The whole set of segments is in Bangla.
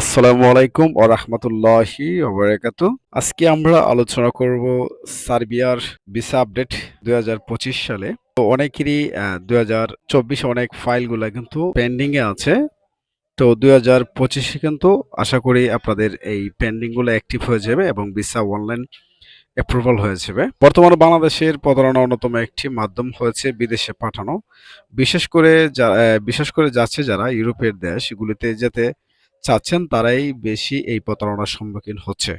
আসসালামু আলাইকুম ও রহমতুল্লাহি ওবরাকাত আজকে আমরা আলোচনা করব সার্বিয়ার ভিসা আপডেট দু হাজার পঁচিশ সালে। তো অনেকেরই দুই হাজার চব্বিশে অনেক ফাইলগুলো কিন্তু পেন্ডিং এ আছে। তো দুই হাজার পঁচিশে কিন্তু আশা করি আপনাদের এই পেন্ডিংগুলো অ্যাক্টিভ হয়ে যাবে এবং ভিসা অনলাইন অ্যাপ্রুভাল হয়ে যাবে। বর্তমানে বাংলাদেশের প্রতারণা অন্যতম একটি মাধ্যম হয়েছে বিদেশে পাঠানো। বিশেষ করে বিশেষ করে যাচ্ছে যারা ইউরোপের দেশগুলিতে যেতে চাচ্ছেন তারাই বেশি এই প্রতারণার সম্মুখীন হচ্ছে।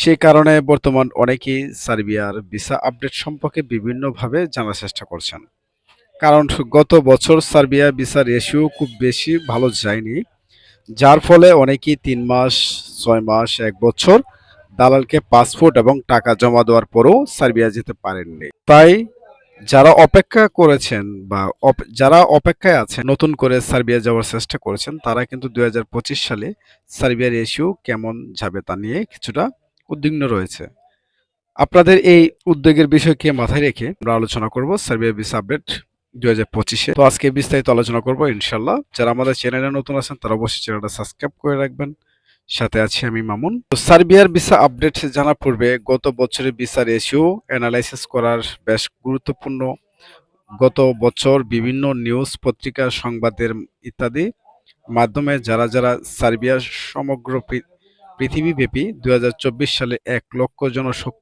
সে কারণে বর্তমান অনেকেই সার্বিয়ার ভিসা আপডেট সম্পর্কে বিভিন্নভাবে জানার চেষ্টা করছেন। কারণ গত বছর সার্বিয়া ভিসা রেশিও খুব বেশি ভালো যায়নি, যার ফলে অনেকেই তিন মাস, ছয় মাস, এক বছর দালালকে পাসপোর্ট এবং টাকা জমা দেওয়ার পরেও সার্বিয়া যেতে পারেননি। তাই যারা অপেক্ষা করেছেন বা যারা অপেক্ষায় আছেন, নতুন করে সার্বিয়া যাওয়ার চেষ্টা করেছেন, তারা কিন্তু দু হাজার পঁচিশ সালে সার্বিয়ার রেশিও কেমন যাবে তা নিয়ে কিছুটা উদ্বিগ্ন রয়েছে। আপনাদের এই উদ্বেগের বিষয়কে মাথায় রেখে আমরা আলোচনা করব সার্বিয়া বিস আপডেট দুই হাজার পঁচিশে। তো আজকে বিস্তারিত আলোচনা করব ইনশাল্লাহ যারা আমাদের চ্যানেলে নতুন আছেন, তারা অবশ্যই চ্যানেলটা সাবস্ক্রাইব করে রাখবেন। সাথে আছি আমি মামুন। তো সার্বিয়ার ভিসা আপডেট জানার পূর্বে গত বছরের ভিসা রেশিও অ্যানালাইসিস করার বেশ গুরুত্বপূর্ণ গত বছর বিভিন্ন নিউজ পত্রিকা, সংবাদের ইত্যাদি মাধ্যমে যারা যারা সার্বিয়া সমগ্র পৃথিবীব্যাপী দু হাজার চব্বিশ সালে এক লক্ষ জনশক,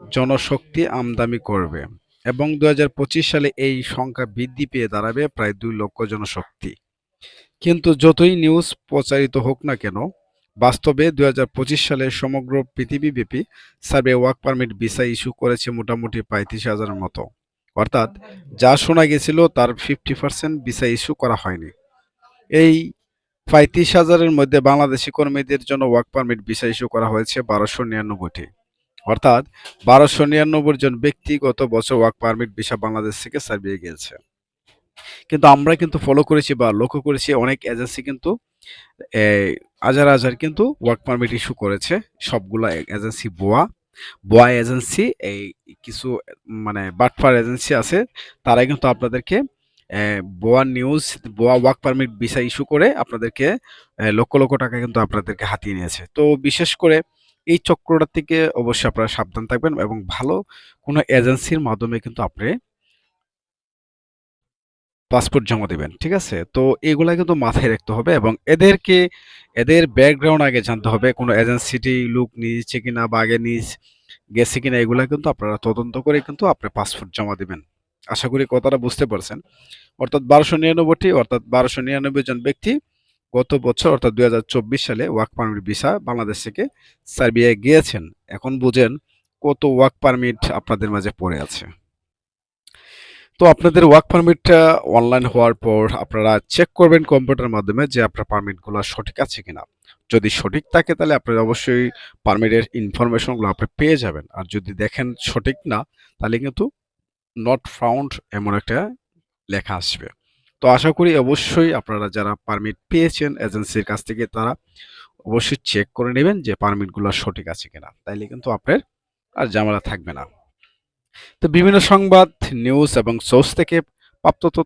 জনশক্তি আমদানি করবে এবং দুই হাজার পঁচিশ সালে এই সংখ্যা বৃদ্ধি পেয়ে দাঁড়াবে প্রায় দুই লক্ষ জনশক্তি। কিন্তু যতই নিউজ প্রচারিত হোক না কেন বাস্তবে দু হাজার পঁচিশ সালে সমগ্র পৃথিবীব্যাপী survey work permit visa issue করেছে মোটামুটি পঁয়ত্রিশ হাজারের মতো। অর্থাৎ যা শোনা গেছিল তার ফিফটি পার্সেন্ট ভিসা ইস্যু করা হয়নি। এই পঁয়ত্রিশ হাজারের মধ্যে বাংলাদেশি কর্মীদের জন্য ওয়ার্ক পারমিট ভিসা ইস্যু করা হয়েছে বারোশো নিরানব্বইটি। অর্থাৎ বারোশো নিরানব্বই জন ব্যক্তিগত বছর ওয়ার্ক পারমিট ভিসা বাংলাদেশ থেকে সার্বিয়া গিয়েছে। কিন্তু আমরা কিন্তু ফলো করেছি বা লক্ষ্য করেছি অনেক এজেন্সি কিন্তু হাজার হাজার কিন্তু ওয়ার্ক পারমিট ইস্যু করেছে সবগুলো এজেন্সি বোয়া বোয়া এজেন্সি এই কিছু মানে বাটফার এজেন্সি আছে তারা কিন্তু আপনাদেরকে বোয়া নিউজ বোয়া ওয়ার্ক পারমিট ভিসা ইস্যু করে আপনাদেরকে লক্ষ লক্ষ টাকা কিন্তু আপনাদেরকে হাতিয়ে নিয়েছে। তো বিশেষ করে এই চক্রটা থেকে অবশ্যই আপনারা সাবধান থাকবেন এবং ভালো কোনো এজেন্সির মাধ্যমে কিন্তু আপনি পাসপোর্ট জমা দিবেন, ঠিক আছে? তো এগুলা কিন্তু মাথায় রাখতে হবে এবং এদেরকে, এদের ব্যাকগ্রাউন্ড আগে জানতে হবে, কোনো এজেন্সিটি লুক নিয়েছে কিনা বা আগে নিজ, গেছে কিনা, এগুলা কিন্তু আপনারা তদন্ত করে কিন্তু আপনি পাসপোর্ট জমা দিবেন। আশা করি কথাটা বুঝতে পারছেন। অর্থাৎ বারোশো নিরানব্বইটি, অর্থাৎ বারোশো নিরানব্বই জন ব্যক্তি গত বছর, অর্থাৎ দুই হাজার চব্বিশ সালে ওয়ার্ক পারমিট ভিসা বাংলাদেশ থেকে সার্বিয়ায় গিয়েছেন। এখন বুঝেন কত ওয়ার্ক পারমিট আপনাদের মাঝে পড়ে আছে। তো আপনাদের ওয়ার্ক পারমিটটা অনলাইন হওয়ার পর আপনারা চেক করবেন কম্পিউটার মাধ্যমে যে আপনার পারমিটগুলো সঠিক আছে কিনা। যদি সঠিক থাকে তাহলে আপনারা অবশ্যই পারমিটের ইনফরমেশনগুলো আপনি পেয়ে যাবেন। আর যদি দেখেন সঠিক না, তাহলে কিন্তু নট ফাউন্ড এমন একটা লেখা আসবে। তো আশা করি অবশ্যই আপনারা যারা পারমিট পেয়েছেন এজেন্সির কাছ থেকে, তারা অবশ্যই চেক করে নেবেন যে পারমিটগুলো সঠিক আছে কিনা। তাইলে কিন্তু আপনার আর ঝামেলা থাকবে না। তো বিভিন্ন সংবাদ নিউজ এবং সোর্স থেকে প্রাপ্ত তথ্য